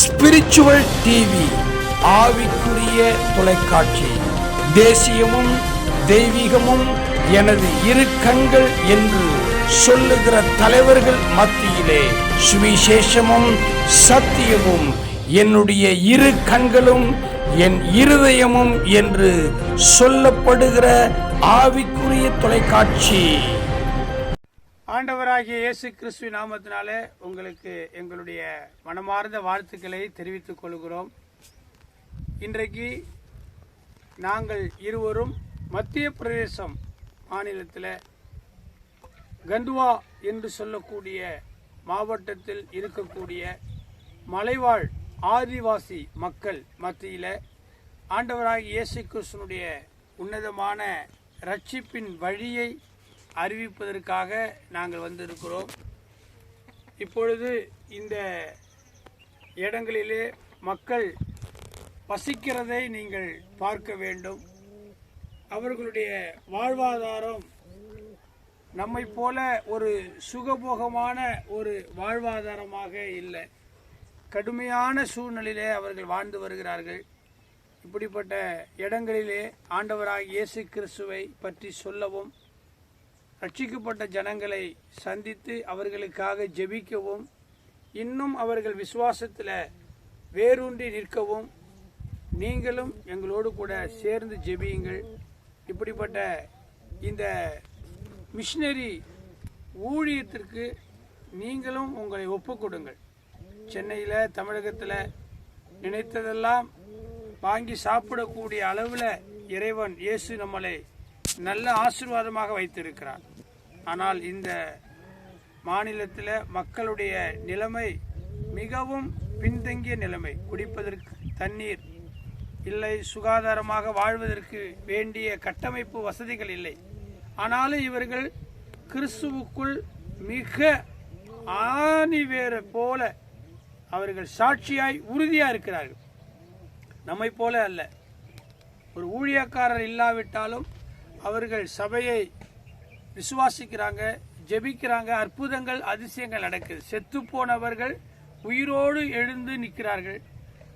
Spiritual TV ஆவிக்குரிய தொலைக்காட்சி. தேசியமும் தெய்வீகமும் எனது இரு கண்கள் என்று சொல்லுகிற தலைவர்கள் மத்தியிலே சுவிசேஷமும் சத்தியமும் என்னுடைய இரு கண்களும் என் இருதயமும் என்று சொல்லப்படுகிற ஆவிக்குரிய தொலைக்காட்சி. ஆண்டவராகிய இயேசு கிறிஸ்துவ நாமத்தினாலே உங்களுக்கு எங்களுடைய மனமார்ந்த வாழ்த்துக்களை தெரிவித்துக் கொள்கிறோம். இன்றைக்கு நாங்கள் இருவரும் மத்திய பிரதேசம் மாநிலத்தில் கந்துவா என்று சொல்லக்கூடிய மாவட்டத்தில் இருக்கக்கூடிய மலைவாழ் ஆதிவாசி மக்கள் மத்தியில் ஆண்டவராகிய இயேசு கிறிஸ்துனுடைய உன்னதமான ரட்சிப்பின் வழியை அறிவிப்பதற்காக நாங்கள் வந்திருக்கிறோம். இப்பொழுது இந்த இடங்களிலே மக்கள் பசிக்கிறதை நீங்கள் பார்க்க வேண்டும். அவர்களுடைய வாழ்வாதாரம் நம்மை போல ஒரு சுகபோகமான ஒரு வாழ்வாதாரமாக இல்லை. கடுமையான சூழ்நிலையிலே அவர்கள் வாழ்ந்து வருகிறார்கள். இப்படிப்பட்ட இடங்களிலே ஆண்டவராக இயேசு கிறிஸ்துவை பற்றி சொல்லவும் ரட்சிக்கப்பட்ட ஜனங்களை சந்தித்து அவர்களுக்காக ஜெபிக்கவும் இன்னும் அவர்கள் விசுவாசத்தில் வேரூன்றி நிற்கவும் நீங்களும் எங்களோடு கூட சேர்ந்து ஜெபியுங்கள். இப்படிப்பட்ட இந்த மிஷினரி ஊழியத்திற்கு நீங்களும் உங்களை ஒப்புக்கொடுங்கள் சென்னையில் தமிழகத்தில் நினைத்ததெல்லாம் வாங்கி சாப்பிடக்கூடிய அளவில் இறைவன் இயேசு நம்மளை நல்ல ஆசீர்வாதமாக வைத்திருக்கிறான் ஆனால் இந்த மாநிலத்தில் மக்களுடைய நிலைமை மிகவும் பின்தங்கிய நிலைமை. குடிப்பதற்கு தண்ணீர் இல்லை சுகாதாரமாக வாழ்வதற்கு வேண்டிய கட்டமைப்பு வசதிகள் இல்லை. ஆனாலும் இவர்கள் கிறிஸ்துவுக்குள் மிக ஆணிவேர போல அவர்கள் சாட்சியாய் உறுதியாக இருக்கிறார்கள். நம்மை போல அல்ல. ஒரு ஊழியக்காரர் இல்லாவிட்டாலும் அவர்கள் சபையை விசுவாசிக்கிறாங்க ஜெபிக்கிறாங்க அற்புதங்கள் அதிசயங்கள் நடக்குது. செத்து போனவர்கள் உயிரோடு எழுந்து நிற்கிறார்கள்.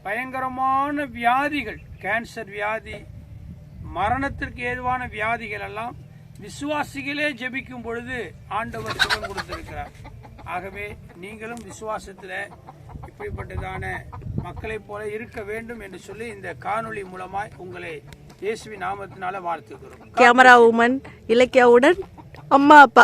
பயங்கரமான வியாதிகள் கேன்சர் வியாதி மரணத்திற்கு ஏதுவான வியாதிகள் எல்லாம் விசுவாசிகளே ஜெபிக்கும் பொழுது ஆண்டவர் சுகம் கொடுத்திருக்கிறார். ஆகவே நீங்களும் விசுவாசத்தில் இப்படிப்பட்டதான மக்களைப் போல இருக்க வேண்டும் என்று சொல்லி இந்த காணொளி மூலமாய் உங்களை இயேசுவி நாமத்தினால வாழ்த்துக்கிறோம் கேமரா உமன் இலக்கியாவுடன் ಅಮ್ಮ ಅಪ್ಪ